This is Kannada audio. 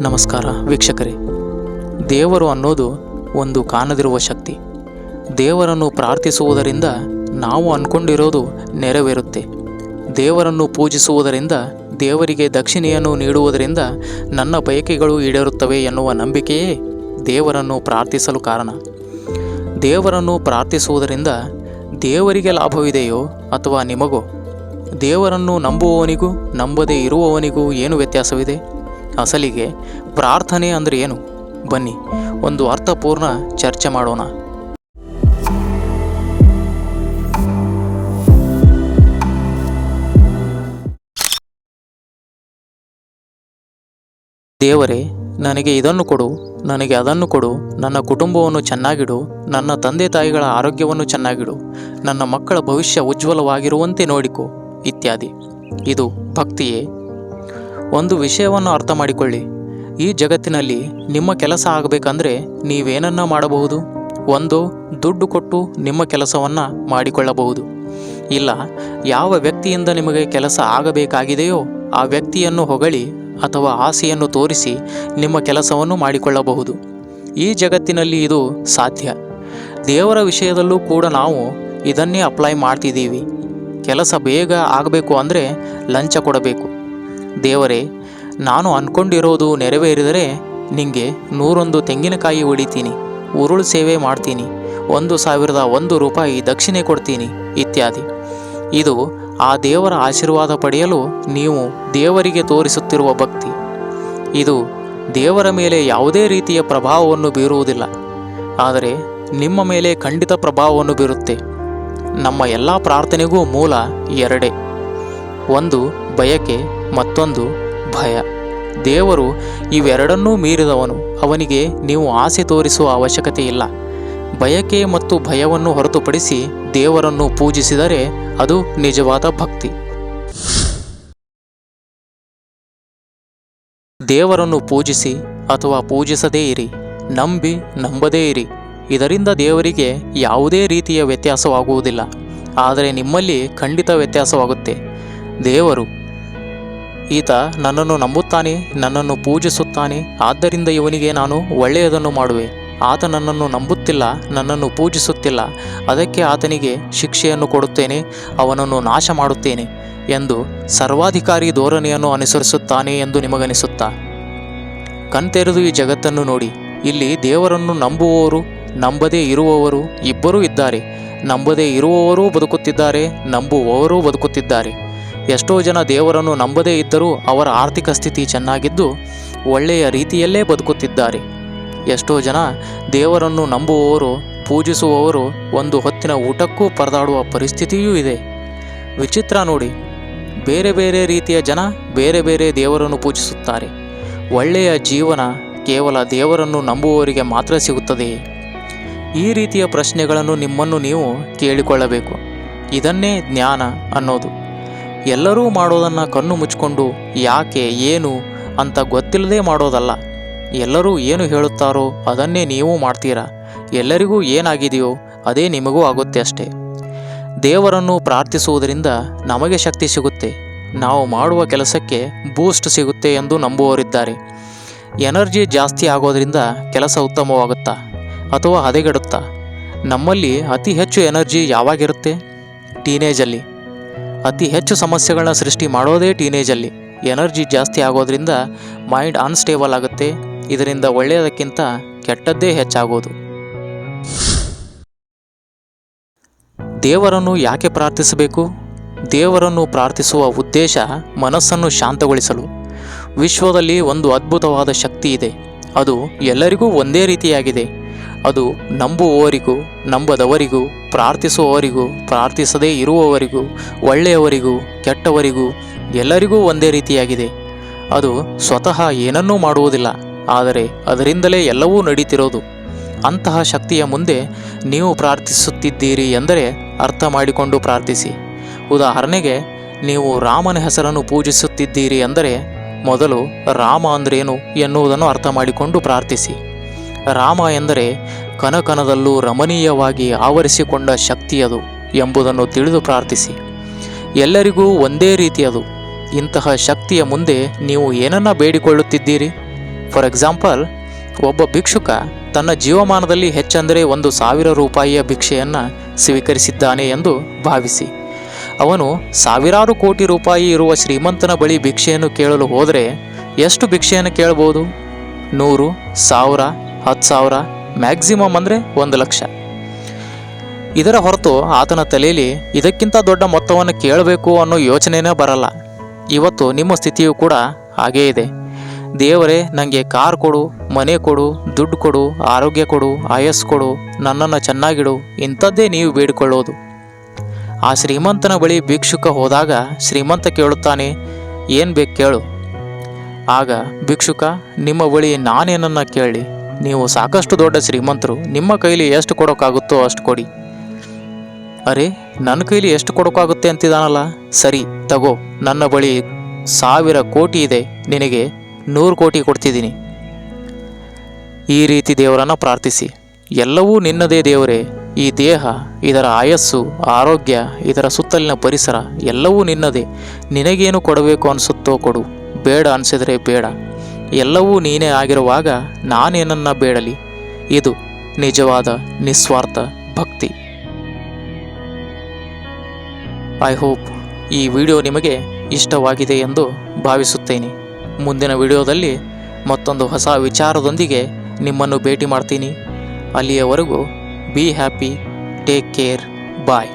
ನಮಸ್ಕಾರ ವೀಕ್ಷಕರೇ. ದೇವರು ಅನ್ನೋದು ಒಂದು ಕಾಣದಿರುವ ಶಕ್ತಿ. ದೇವರನ್ನು ಪ್ರಾರ್ಥಿಸುವುದರಿಂದ ನಾವು ಅಂದ್ಕೊಂಡಿರೋದು ನೆರವೇರುತ್ತೆ. ದೇವರನ್ನು ಪೂಜಿಸುವುದರಿಂದ, ದೇವರಿಗೆ ದಕ್ಷಿಣೆಯನ್ನು ನೀಡುವುದರಿಂದ ನನ್ನ ಬಯಕೆಗಳು ಈಡೇರುತ್ತವೆ ಎನ್ನುವ ನಂಬಿಕೆಯೇ ದೇವರನ್ನು ಪ್ರಾರ್ಥಿಸಲು ಕಾರಣ. ದೇವರನ್ನು ಪ್ರಾರ್ಥಿಸುವುದರಿಂದ ದೇವರಿಗೆ ಲಾಭವಿದೆಯೋ ಅಥವಾ ನಿಮಗೋ? ದೇವರನ್ನು ನಂಬುವವನಿಗೂ, ನಂಬದೇ ಇರುವವನಿಗೂ ಏನು ವ್ಯತ್ಯಾಸವಿದೆ? ಅಸಲಿಗೆ ಪ್ರಾರ್ಥನೆ ಅಂದರೆ ಏನು? ಬನ್ನಿ, ಒಂದು ಅರ್ಥಪೂರ್ಣ ಚರ್ಚೆ ಮಾಡೋಣ. ದೇವರೇ, ನನಗೆ ಇದನ್ನು ಕೊಡು, ನನಗೆ ಅದನ್ನು ಕೊಡು, ನನ್ನ ಕುಟುಂಬವನ್ನು ಚೆನ್ನಾಗಿಡು, ನನ್ನ ತಂದೆ ತಾಯಿಗಳ ಆರೋಗ್ಯವನ್ನು ಚೆನ್ನಾಗಿಡು, ನನ್ನ ಮಕ್ಕಳ ಭವಿಷ್ಯ ಉಜ್ವಲವಾಗಿರುವಂತೆ ನೋಡಿಕೊ, ಇತ್ಯಾದಿ. ಇದು ಭಕ್ತಿಯೇ ಒಂದು ವಿಷಯವನ್ನು ಅರ್ಥ ಮಾಡಿಕೊಳ್ಳಿ. ಈ ಜಗತ್ತಿನಲ್ಲಿ ನಿಮ್ಮ ಕೆಲಸ ಆಗಬೇಕಂದ್ರೆ ನೀವೇನನ್ನ ಮಾಡಬಹುದು? ಒಂದು, ದುಡ್ಡು ಕೊಟ್ಟು ನಿಮ್ಮ ಕೆಲಸವನ್ನು ಮಾಡಿಕೊಳ್ಳಬಹುದು. ಇಲ್ಲ, ಯಾವ ವ್ಯಕ್ತಿಯಿಂದ ನಿಮಗೆ ಕೆಲಸ ಆಗಬೇಕಾಗಿದೆಯೋ ಆ ವ್ಯಕ್ತಿಯನ್ನು ಹೊಗಳಿ ಅಥವಾ ಆಸೆಯನ್ನು ತೋರಿಸಿ ನಿಮ್ಮ ಕೆಲಸವನ್ನು ಮಾಡಿಕೊಳ್ಳಬಹುದು. ಈ ಜಗತ್ತಿನಲ್ಲಿ ಇದು ಸಾಧ್ಯ. ದೇವರ ವಿಷಯದಲ್ಲೂ ಕೂಡ ನಾವು ಇದನ್ನೇ ಅಪ್ಲೈ ಮಾಡ್ತಿದ್ದೀವಿ. ಕೆಲಸ ಬೇಗ ಆಗಬೇಕು ಅಂದರೆ ಲಂಚ ಕೊಡಬೇಕು. ದೇವರೇ, ನಾನು ಅಂದ್ಕೊಂಡಿರೋದು ನೆರವೇರಿದರೆ ನಿಮಗೆ ನೂರೊಂದು ತೆಂಗಿನಕಾಯಿ ಹೊಡಿತೀನಿ ಉರುಳು ಸೇವೆ ಮಾಡ್ತೀನಿ, ಒಂದು ಸಾವಿರದ ಒಂದು ರೂಪಾಯಿ ದಕ್ಷಿಣೆ ಕೊಡ್ತೀನಿ, ಇತ್ಯಾದಿ. ಇದು ಆ ದೇವರ ಆಶೀರ್ವಾದ ಪಡೆಯಲು ನೀವು ದೇವರಿಗೆ ತೋರಿಸುತ್ತಿರುವ ಭಕ್ತಿ. ಇದು ದೇವರ ಮೇಲೆ ಯಾವುದೇ ರೀತಿಯ ಪ್ರಭಾವವನ್ನು ಬೀರುವುದಿಲ್ಲ, ಆದರೆ ನಿಮ್ಮ ಮೇಲೆ ಖಂಡಿತ ಪ್ರಭಾವವನ್ನು ಬೀರುತ್ತೆ. ನಮ್ಮ ಎಲ್ಲ ಪ್ರಾರ್ಥನೆಗೂ ಮೂಲ ಎರಡೇ. ಒಂದು, ಬಯಕೆ. ಮತ್ತೊಂದು ಭಯ. ದೇವರು ಇವೆರಡನ್ನೂ ಮೀರಿದವನು. ಅವನಿಗೆ ನೀವು ಆಸೆ ತೋರಿಸುವ ಅವಶ್ಯಕತೆ ಇಲ್ಲ. ಬಯಕೆ ಮತ್ತು ಭಯವನ್ನು ಹೊರತುಪಡಿಸಿ ದೇವರನ್ನು ಪೂಜಿಸಿದರೆ ಅದು ನಿಜವಾದ ಭಕ್ತಿ. ದೇವರನ್ನು ಪೂಜಿಸಿ ಅಥವಾ ಪೂಜಿಸದೇ ಇರಿ. ನಂಬಿ, ನಂಬದೇ ಇರಿ. ಇದರಿಂದ ದೇವರಿಗೆ ಯಾವುದೇ ರೀತಿಯ ವ್ಯತ್ಯಾಸವಾಗುವುದಿಲ್ಲ. ಆದರೆ ನಿಮ್ಮಲ್ಲಿ ಖಂಡಿತ ವ್ಯತ್ಯಾಸವಾಗುತ್ತೆ. ದೇವರು ಈತ ನನ್ನನ್ನು ನಂಬುತ್ತಾನೆ, ನನ್ನನ್ನು ಪೂಜಿಸುತ್ತಾನೆ, ಆದ್ದರಿಂದ ಇವನಿಗೆ ನಾನು ಒಳ್ಳೆಯದನ್ನು ಮಾಡುವೆ. ಆತ ನನ್ನನ್ನು ನಂಬುತ್ತಿಲ್ಲ, ನನ್ನನ್ನು ಪೂಜಿಸುತ್ತಿಲ್ಲ. ಅದಕ್ಕೆ ಆತನಿಗೆ ಶಿಕ್ಷೆಯನ್ನು ಕೊಡುತ್ತೇನೆ, ಅವನನ್ನು ನಾಶ ಮಾಡುತ್ತೇನೆ ಎಂದು ಸರ್ವಾಧಿಕಾರಿ ಧೋರಣೆಯನ್ನು ಅನುಸರಿಸುತ್ತಾನೆ ಎಂದು ನಿಮಗನಿಸುತ್ತಾ? ಕಣ್ತೆರೆದು ಈ ಜಗತ್ತನ್ನು ನೋಡಿ, ಇಲ್ಲಿ ದೇವರನ್ನು ನಂಬುವವರು, ನಂಬದೇ ಇರುವವರು ಇಬ್ಬರೂ ಇದ್ದಾರೆ. ನಂಬದೇ ಇರುವವರೂ ಬದುಕುತ್ತಿದ್ದಾರೆ, ನಂಬುವವರೂ ಬದುಕುತ್ತಿದ್ದಾರೆ. ಎಷ್ಟೋ ಜನ ದೇವರನ್ನು ನಂಬದೇ ಇದ್ದರೂ ಅವರ ಆರ್ಥಿಕ ಸ್ಥಿತಿ ಚೆನ್ನಾಗಿದ್ದು ಒಳ್ಳೆಯ ರೀತಿಯಲ್ಲೇ ಬದುಕುತ್ತಿದ್ದಾರೆ. ಎಷ್ಟೋ ಜನ ದೇವರನ್ನು ನಂಬುವವರು, ಪೂಜಿಸುವವರು ಒಂದು ಹೊತ್ತಿನ ಊಟಕ್ಕೂ ಪರದಾಡುವ ಪರಿಸ್ಥಿತಿಯೂ ಇದೆ. ವಿಚಿತ್ರ ನೋಡಿ, ಬೇರೆ ಬೇರೆ ರೀತಿಯ ಜನ ಬೇರೆ ಬೇರೆ ದೇವರನ್ನು ಪೂಜಿಸುತ್ತಾರೆ. ಒಳ್ಳೆಯ ಜೀವನ ಕೇವಲ ದೇವರನ್ನು ನಂಬುವವರಿಗೆ ಮಾತ್ರ ಸಿಗುತ್ತದೆಯೇ? ಈ ರೀತಿಯ ಪ್ರಶ್ನೆಗಳನ್ನು ನಿಮ್ಮನ್ನು ನೀವು ಕೇಳಿಕೊಳ್ಳಬೇಕು. ಇದನ್ನೇ ಜ್ಞಾನ ಅನ್ನೋದು. ಎಲ್ಲರೂ ಮಾಡೋದನ್ನು ಕಣ್ಣು ಮುಚ್ಕೊಂಡು ಯಾಕೆ, ಏನು ಅಂತ ಗೊತ್ತಿಲ್ಲದೆ ಮಾಡೋದಲ್ಲ. ಎಲ್ಲರೂ ಏನು ಹೇಳುತ್ತಾರೋ ಅದನ್ನೇ ನೀವು ಮಾಡ್ತೀರಾ? ಎಲ್ಲರಿಗೂ ಏನಾಗಿದೆಯೋ ಅದೇ ನಿಮಗೂ ಆಗುತ್ತೆ ಅಷ್ಟೇ. ದೇವರನ್ನು ಪ್ರಾರ್ಥಿಸುವುದರಿಂದ ನಮಗೆ ಶಕ್ತಿ ಸಿಗುತ್ತೆ. ನಾವು ಮಾಡುವ ಕೆಲಸಕ್ಕೆ ಬೂಸ್ಟ್ ಸಿಗುತ್ತೆ ಎಂದು ನಂಬುವವರಿದ್ದಾರೆ. ಎನರ್ಜಿ ಜಾಸ್ತಿ ಆಗೋದರಿಂದ ಕೆಲಸ ಉತ್ತಮವಾಗುತ್ತಾ ಅಥವಾ ಹದಗೆಡುತ್ತಾ? ನಮ್ಮಲ್ಲಿ ಅತಿ ಹೆಚ್ಚು ಎನರ್ಜಿ ಯಾವಾಗಿರುತ್ತೆ? ಟೀನೇಜಲ್ಲಿ ಅತಿ ಹೆಚ್ಚು ಸಮಸ್ಯೆಗಳನ್ನ ಸೃಷ್ಟಿ ಮಾಡೋದೇ ಟೀನೇಜಲ್ಲಿ ಎನರ್ಜಿ ಜಾಸ್ತಿ ಆಗೋದ್ರಿಂದ ಮೈಂಡ್ ಅನ್ಸ್ಟೇಬಲ್ ಆಗುತ್ತೆ. ಇದರಿಂದ ಒಳ್ಳೆಯದಕ್ಕಿಂತ ಕೆಟ್ಟದ್ದೇ ಹೆಚ್ಚಾಗೋದು. ದೇವರನ್ನು ಯಾಕೆ ಪ್ರಾರ್ಥಿಸಬೇಕು? ದೇವರನ್ನು ಪ್ರಾರ್ಥಿಸುವ ಉದ್ದೇಶ ಮನಸ್ಸನ್ನು ಶಾಂತಗೊಳಿಸಲು. ವಿಶ್ವದಲ್ಲಿ ಒಂದು ಅದ್ಭುತವಾದ ಶಕ್ತಿ ಇದೆ. ಅದು ಎಲ್ಲರಿಗೂ ಒಂದೇ ರೀತಿಯಾಗಿದೆ. ಅದು ನಂಬುವವರಿಗೂ, ನಂಬದವರಿಗೂ, ಪ್ರಾರ್ಥಿಸುವವರಿಗೂ, ಪ್ರಾರ್ಥಿಸದೇ ಇರುವವರಿಗೂ, ಒಳ್ಳೆಯವರಿಗೂ, ಕೆಟ್ಟವರಿಗೂ ಎಲ್ಲರಿಗೂ ಒಂದೇ ರೀತಿಯಾಗಿದೆ. ಅದು ಸ್ವತಃ ಏನನ್ನೂ ಮಾಡುವುದಿಲ್ಲ, ಆದರೆ ಅದರಿಂದಲೇ ಎಲ್ಲವೂ ನಡೀತಿರೋದು. ಅಂತಹ ಶಕ್ತಿಯ ಮುಂದೆ ನೀವು ಪ್ರಾರ್ಥಿಸುತ್ತಿದ್ದೀರಿ ಎಂದರೆ ಅರ್ಥ ಮಾಡಿಕೊಂಡು ಪ್ರಾರ್ಥಿಸಿ. ಉದಾಹರಣೆಗೆ, ನೀವು ರಾಮನ ಹೆಸರನ್ನು ಪೂಜಿಸುತ್ತಿದ್ದೀರಿ ಎಂದರೆ ಮೊದಲು ರಾಮ ಅಂದ್ರೇನು ಎನ್ನುವುದನ್ನು ಅರ್ಥ ಮಾಡಿಕೊಂಡು ಪ್ರಾರ್ಥಿಸಿ. ರಾಮ ಎಂದರೆ ಕನಕನದಲ್ಲೂ ರಮಣೀಯವಾಗಿ ಆವರಿಸಿಕೊಂಡ ಶಕ್ತಿಯದು ಎಂಬುದನ್ನು ತಿಳಿದು ಪ್ರಾರ್ಥಿಸಿ. ಎಲ್ಲರಿಗೂ ಒಂದೇ ರೀತಿಯದು ಇಂತಹ ಶಕ್ತಿಯ ಮುಂದೆ ನೀವು ಏನನ್ನ ಬೇಡಿಕೊಳ್ಳುತ್ತಿದ್ದೀರಿ? ಫಾರ್ ಎಕ್ಸಾಂಪಲ್ ಒಬ್ಬ ಭಿಕ್ಷುಕ ತನ್ನ ಜೀವಮಾನದಲ್ಲಿ ಹೆಚ್ಚಂದರೆ ಒಂದು ಸಾವಿರ ರೂಪಾಯಿಯ ಭಿಕ್ಷೆಯನ್ನು ಸ್ವೀಕರಿಸಿದ್ದಾನೆ ಎಂದು ಭಾವಿಸಿ. ಅವನು ಸಾವಿರಾರು ಕೋಟಿ ರೂಪಾಯಿ ಇರುವ ಶ್ರೀಮಂತನ ಬಳಿ ಭಿಕ್ಷೆಯನ್ನು ಕೇಳಲು ಹೋದರೆ ಎಷ್ಟು ಭಿಕ್ಷೆಯನ್ನು ಕೇಳಬಹುದು? ನೂರು, ಸಾವಿರ ಹತ್ತು ಸಾವಿರ ಮ್ಯಾಕ್ಸಿಮಮ್ ಅಂದರೆ ಒಂದು ಲಕ್ಷ. ಇದರ ಹೊರತು ಆತನ ತಲೆಯಲ್ಲಿ ಇದಕ್ಕಿಂತ ದೊಡ್ಡ ಮೊತ್ತವನ್ನು ಕೇಳಬೇಕು ಅನ್ನೋ ಯೋಚನೆನೇ ಬರಲ್ಲ. ಇವತ್ತು ನಿಮ್ಮ ಸ್ಥಿತಿಯು ಕೂಡ ಹಾಗೇ ಇದೆ. ದೇವರೇ ನನಗೆ ಕಾರ್ ಕೊಡು, ಮನೆ ಕೊಡು, ದುಡ್ಡು ಕೊಡು, ಆರೋಗ್ಯ ಕೊಡು, ಆಯಸ್ಸು ಕೊಡು, ನನ್ನನ್ನು ಚೆನ್ನಾಗಿಡು, ಇಂಥದ್ದೇ ನೀವು ಬೇಡಿಕೊಳ್ಳೋದು. ಆ ಶ್ರೀಮಂತನ ಬಳಿ ಭಿಕ್ಷುಕ ಹೋದಾಗ ಶ್ರೀಮಂತ ಕೇಳುತ್ತಾನೆ, ಏನು ಬೇಕು ಕೇಳು. ಆಗ ಭಿಕ್ಷುಕ, ನಿಮ್ಮ ಬಳಿ ನಾನೇನನ್ನು ಕೇಳಿ? ನೀವು ಸಾಕಷ್ಟು ದೊಡ್ಡ ಶ್ರೀಮಂತರು. ನಿಮ್ಮ ಕೈಲಿ ಎಷ್ಟು ಕೊಡೋಕ್ಕಾಗುತ್ತೋ ಅಷ್ಟು ಕೊಡಿ. ಅರೆ, ನನ್ನ ಕೈಲಿ ಎಷ್ಟು ಕೊಡೋಕ್ಕಾಗುತ್ತೆ ಅಂತಿದಾನಲ್ಲ? ಸರಿ, ತಗೋ. ನನ್ನ ಬಳಿ ಸಾವಿರ ಕೋಟಿ ಇದೆ. ನಿನಗೆ ನೂರು ಕೋಟಿ ಕೊಡ್ತಿದ್ದೀನಿ. ಈ ರೀತಿ ದೇವರನ್ನು ಪ್ರಾರ್ಥಿಸಿ. ಎಲ್ಲವೂ ನಿನ್ನದೇ ದೇವರೇ. ಈ ದೇಹ, ಇದರ ಆಯಸ್ಸು, ಆರೋಗ್ಯ, ಇದರ ಸುತ್ತಲಿನ ಪರಿಸರ ಎಲ್ಲವೂ ನಿನ್ನದೇ. ನಿನಗೇನು ಕೊಡಬೇಕು ಅನಿಸುತ್ತೋ ಕೊಡು. ಬೇಡ ಅನಿಸಿದರೆ ಬೇಡ. ಎಲ್ಲವೂ ನೀನೇ ಆಗಿರುವಾಗ ನಾನೇನನ್ನ ಬೇಡಲಿ. ಇದು ನಿಜವಾದ ನಿಸ್ವಾರ್ಥ ಭಕ್ತಿ. ಐ ಹೋಪ್ ಈ ವಿಡಿಯೋ ನಿಮಗೆ ಇಷ್ಟವಾಗಿದೆ ಎಂದು ಭಾವಿಸುತ್ತೇನೆ. ಮುಂದಿನ ವಿಡಿಯೋದಲ್ಲಿ ಮತ್ತೊಂದು ಹೊಸ ವಿಚಾರದೊಂದಿಗೆ ನಿಮ್ಮನ್ನು ಭೇಟಿ ಮಾಡ್ತೀನಿ. ಅಲ್ಲಿಯವರೆಗೂ be happy take care bye